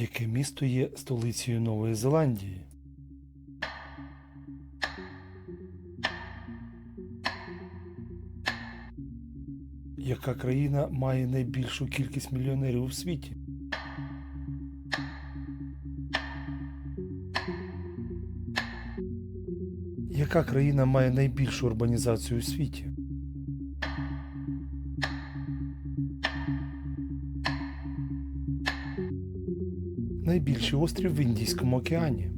Яке місто є столицею Нової Зеландії? Яка країна має найбільшу кількість мільйонерів у світі? Яка країна має найбільшу урбанізацію у світі? Найбільший острів в Індійському океані.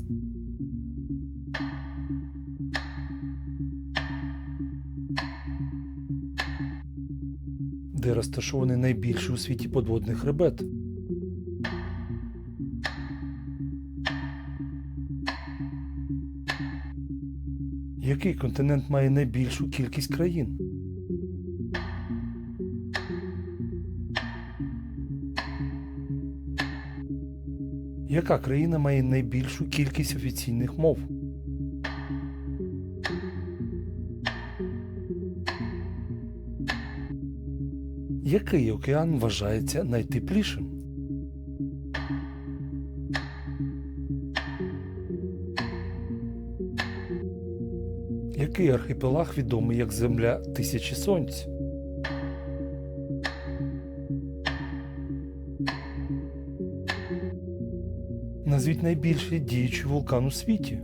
Де розташований найбільший у світі подводний хребет? Який континент має найбільшу кількість країн? Яка країна має найбільшу кількість офіційних мов? Який океан вважається найтеплішим? Який архіпелаг відомий як Земля Тисячі Сонць? Назвіть найбільший діючий вулкан у світі.